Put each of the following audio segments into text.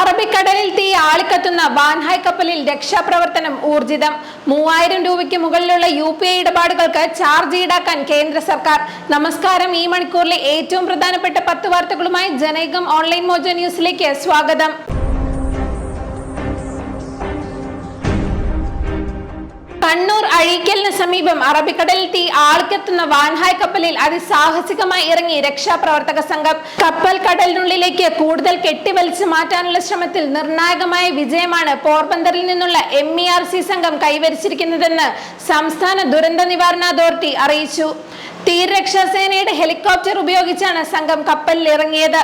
അറബിക്കടലിൽ തീ ആളിക്കത്തുന്ന വാൻഹായ് കപ്പലിൽ രക്ഷാപ്രവർത്തനം ഊർജിതം. മൂവായിരം രൂപയ്ക്ക് മുകളിലുള്ള യു പി ഐ ഇടപാടുകൾക്ക് ചാർജ് ഈടാക്കാൻ കേന്ദ്ര സർക്കാർ. നമസ്കാരം. ഈ മണിക്കൂറിലെ ഏറ്റവും പ്രധാനപ്പെട്ട പത്ത് വാർത്തകളുമായി ജനൈകം ഓൺലൈൻ മോജോ ന്യൂസിലേക്ക് സ്വാഗതം. കണ്ണൂർ അഴീക്കലിന് സമീപം അറബിക്കടലിൽ തീ ആൾക്കെത്തുന്ന വാൻഹായ് കപ്പലിൽ അതിസാഹസികമായി ഇറങ്ങി രക്ഷാപ്രവർത്തക സംഘം കപ്പൽ കടലിനുള്ളിലേക്ക് കൂടുതൽ കെട്ടിവലിച്ച് മാറ്റാനുള്ള ശ്രമത്തിൽ നിർണായകമായ വിജയമാണ് പോർബന്തറിൽ നിന്നുള്ള എം ഇ ആർ സി സംഘം കൈവരിച്ചിരിക്കുന്നതെന്ന് സംസ്ഥാന ദുരന്ത നിവാരണ അതോറിറ്റി അറിയിച്ചു. തീരരക്ഷാസേനയുടെ ഹെലികോപ്റ്റർ ഉപയോഗിച്ചാണ് സംഘം കപ്പലിൽ ഇറങ്ങിയത്.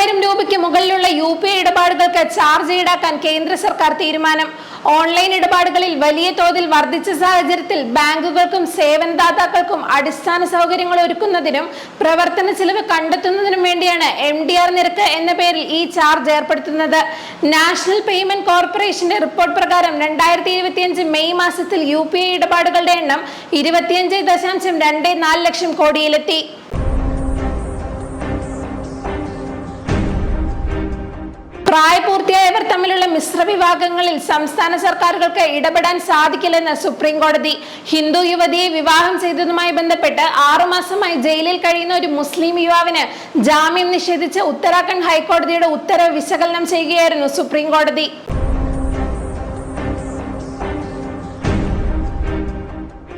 മൂവായിരം രൂപയ്ക്ക് മുകളിലുള്ള യു പി ഇടപാടുകൾക്ക് ചാർജ് ഈടാക്കാൻ കേന്ദ്ര സർക്കാർ തീരുമാനം. ഓൺലൈൻ ഇടപാടുകളിൽ വലിയ തോതിൽ വർദ്ധിച്ച സാഹചര്യത്തിൽ ബാങ്കുകൾക്കും സേവനദാതാക്കൾക്കും അടിസ്ഥാന സൗകര്യങ്ങൾ ഒരുക്കുന്നതിനും പ്രവർത്തന ചെലവ് കണ്ടെത്തുന്നതിനും വേണ്ടിയാണ് എം ഡി ആർ നിരക്ക് എന്ന പേരിൽ ഈ ചാർജ് ഏർപ്പെടുത്തുന്നത്. നാഷണൽ പേയ്മെന്റ് കോർപ്പറേഷന്റെ റിപ്പോർട്ട് പ്രകാരം രണ്ടായിരത്തി ഇരുപത്തിയഞ്ച് മെയ് മാസത്തിൽ യു പി ഐ ഇടപാടുകളുടെ എണ്ണം ഇരുപത്തിയഞ്ച് ദശാംശം രണ്ട് നാല് ലക്ഷം കോടിയിലെത്തി. പ്രായപൂർത്തിയായവർ തമ്മിലുള്ള മിശ്ര വിവാഹങ്ങളിൽ സംസ്ഥാന സർക്കാരുകൾക്ക് ഇടപെടാൻ സാധിക്കില്ലെന്ന് സുപ്രീം കോടതി ഹിന്ദു യുവതിയെ വിവാഹം ചെയ്തതുമായി ബന്ധപ്പെട്ട് ആറുമാസമായി ജയിലിൽ കഴിയുന്ന ഒരു മുസ്ലിം യുവാവിന് ജാമ്യം നിഷേധിച്ച ഉത്തരാഖണ്ഡ് ഹൈക്കോടതിയുടെ ഉത്തരവ് വിശകലനം ചെയ്യുകയായിരുന്നു സുപ്രീം കോടതി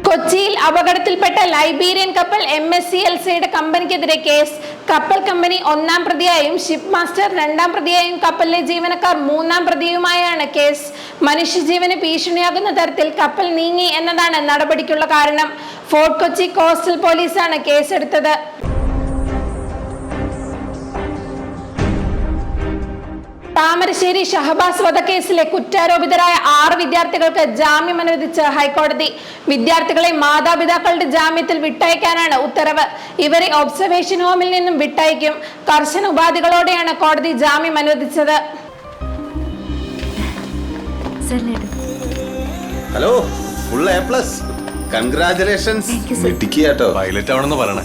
കൊച്ചിയിൽ അപകടത്തിൽപ്പെട്ട ലൈബീരിയൻ കപ്പൽ എം എസ് സി എൽ സിയുടെ കമ്പനിക്കെതിരെ കേസ് കപ്പൽ കമ്പനി ഒന്നാം പ്രതിയായും ഷിപ്പ് മാസ്റ്റർ രണ്ടാം പ്രതിയായും കപ്പലിലെ ജീവനക്കാർ മൂന്നാം പ്രതിയുമായാണ് കേസ്. മനുഷ്യജീവന് ഭീഷണിയാകുന്ന തരത്തിൽ കപ്പൽ നീങ്ങി എന്നതാണ് നടപടിക്കുള്ള കാരണം. ഫോർട്ട് കൊച്ചി കോസ്റ്റൽ പോലീസാണ് കേസെടുത്തത്. താമരശ്ശേരി ഷഹബാസ് വധക്കേസിലെ കുറ്റാരോപിതരായ ആറ് വിദ്യാർത്ഥികൾക്ക് ജാമ്യം അനുവദിച്ച് ഹൈക്കോടതി വിദ്യാർത്ഥികളെ മാതാപിതാക്കളുടെ ജാമ്യത്തിൽ വിട്ടയക്കാനാണ് ഉത്തരവ്. ഇവരെ ഒബ്സർവേഷൻ ഹോമിൽ നിന്നും വിട്ടയക്കും. കർശന ഉപാധികളോടെയാണ് കോടതി ജാമ്യം അനുവദിച്ചത്. Hello full A plus congratulations pilot ആവണമെന്ന് പറയണേ.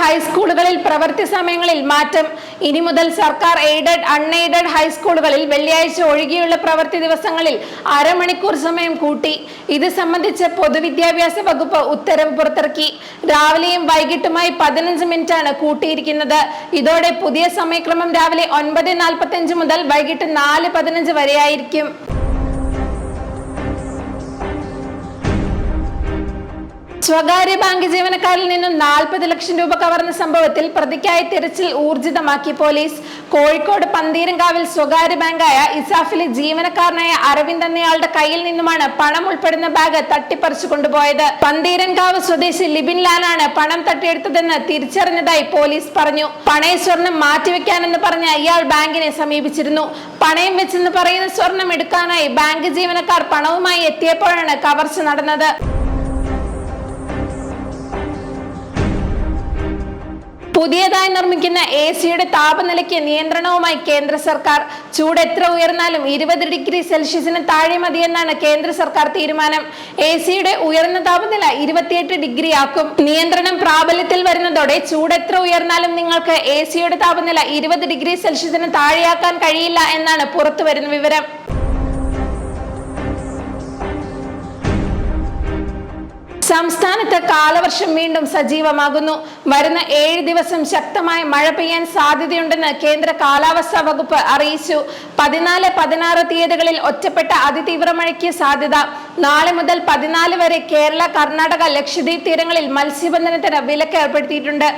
ഹൈസ്കൂളുകളിൽ പ്രവൃത്തി സമയങ്ങളിൽ മാറ്റം. ഇനി മുതൽ സർക്കാർ എയ്ഡഡ് അൺഎയ്ഡഡ് ഹൈസ്കൂളുകളിൽ വെള്ളിയാഴ്ച ഒഴികെയുള്ള പ്രവൃത്തി ദിവസങ്ങളിൽ അരമണിക്കൂർ സമയം കൂട്ടി. ഇത് സംബന്ധിച്ച് പൊതുവിദ്യാഭ്യാസ വകുപ്പ് ഉത്തരവ് പുറത്തിറക്കി. രാവിലെയും വൈകിട്ടുമായി പതിനഞ്ച് മിനിറ്റാണ് കൂട്ടിയിരിക്കുന്നത്. ഇതോടെ പുതിയ സമയക്രമം രാവിലെ ഒൻപത് നാൽപ്പത്തി മുതൽ വൈകിട്ട് നാല് പതിനഞ്ച് വരെയായിരിക്കും. സ്വകാര്യ ബാങ്ക് ജീവനക്കാരിൽ നിന്നും നാൽപ്പത് ലക്ഷം രൂപ കവർന്ന സംഭവത്തിൽ പ്രതിക്കായി തിരച്ചിൽ ഊർജിതമാക്കി പോലീസ്. കോഴിക്കോട് പന്തീരങ്കാവിൽ സ്വകാര്യ ബാങ്കായ ഇസാഫിലെ ജീവനക്കാരനായ അരവിന്ദ് എന്നയാളുടെ കയ്യിൽ നിന്നുമാണ് പണം ഉൾപ്പെടുന്ന ബാഗ് തട്ടിപ്പറിച്ചു കൊണ്ടുപോയത്. പന്തീരങ്കാവ് സ്വദേശി ലിബിൻ ലാലാണ് പണം തട്ടിയെടുത്തതെന്ന് തിരിച്ചറിഞ്ഞതായി പോലീസ് പറഞ്ഞു. പണയ സ്വർണം മാറ്റിവെക്കാനെന്ന് പറഞ്ഞ ഇയാൾ ബാങ്കിനെ സമീപിച്ചിരുന്നു. പണയം വെച്ചെന്ന് പറയുന്ന സ്വർണം എടുക്കാനായി ബാങ്ക് ജീവനക്കാർ പണവുമായി എത്തിയപ്പോഴാണ് കവർച്ച നടന്നത്. പുതിയതായി നിർമ്മിക്കുന്ന എ സിയുടെ താപനിലയ്ക്ക് നിയന്ത്രണവുമായി കേന്ദ്ര സർക്കാർ. ചൂട് എത്ര ഉയർന്നാലും ഇരുപത് ഡിഗ്രി സെൽഷ്യസിന് താഴെ മതിയെന്നാണ് കേന്ദ്ര സർക്കാർ തീരുമാനം. എ സിയുടെ ഉയർന്ന താപനില ഇരുപത്തിയെട്ട് ഡിഗ്രി ആക്കും. നിയന്ത്രണം പ്രാബല്യത്തിൽ വരുന്നതോടെ ചൂട് എത്ര ഉയർന്നാലും നിങ്ങൾക്ക് എ സിയുടെ താപനില ഇരുപത് ഡിഗ്രി സെൽഷ്യസിന് താഴെയാക്കാൻ കഴിയില്ല എന്നാണ് പുറത്തു വരുന്ന വിവരം. സംസ്ഥാനത്ത് കാലവർഷം വീണ്ടും സജീവമാകുന്നു. വരുന്ന ഏഴ് ദിവസം ശക്തമായ മഴ പെയ്യാൻ സാധ്യതയുണ്ടെന്ന് കേന്ദ്ര കാലാവസ്ഥാ വകുപ്പ് അറിയിച്ചു. പതിനാല് പതിനാറ് തീയതികളിൽ ഒറ്റപ്പെട്ട അതിതീവ്ര മഴയ്ക്ക് സാധ്യത. നാളെ മുതൽ പതിനാല് വരെ കേരള കർണാടക ലക്ഷദ്വീപ് തീരങ്ങളിൽ മത്സ്യബന്ധനത്തിന് വിലക്ക് ഏർപ്പെടുത്തിയിട്ടുണ്ട്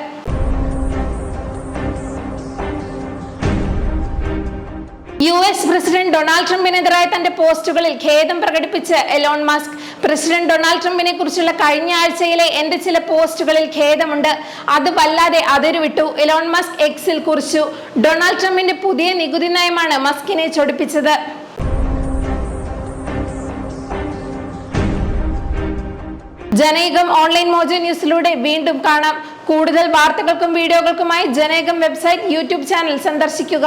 യു എസ് പ്രസിഡന്റ് ഡൊണാൾഡ് ട്രംപിനെതിരായ തന്റെ പോസ്റ്റുകളിൽ ഖേദം പ്രകടിപ്പിച്ച് എലോൺ മസ്ക്. പ്രസിഡന്റ് ഡൊണാൾഡ് ട്രംപിനെ കുറിച്ചുള്ള കഴിഞ്ഞ ആഴ്ചയിലെ എന്റെ ചില പോസ്റ്റുകളിൽ ഖേദമുണ്ട്. അത് വല്ലാതെ അതിരുവിട്ടു. എലോൺ മസ്ക് എക്സിൽ കുറിച്ചു. ഡൊണാൾഡ് ട്രംപിന്റെ പുതിയ നികുതി നയമാണ് മസ്കിനെ ചൊടിപ്പിച്ചത്. ജനൈകം ഓൺലൈൻ മോജോ ന്യൂസിലൂടെ വീണ്ടും കാണാം. കൂടുതൽ വാർത്തകൾക്കും വീഡിയോകൾക്കുമായി ജനൈകം വെബ്സൈറ്റ് യൂട്യൂബ് ചാനൽ സന്ദർശിക്കുക.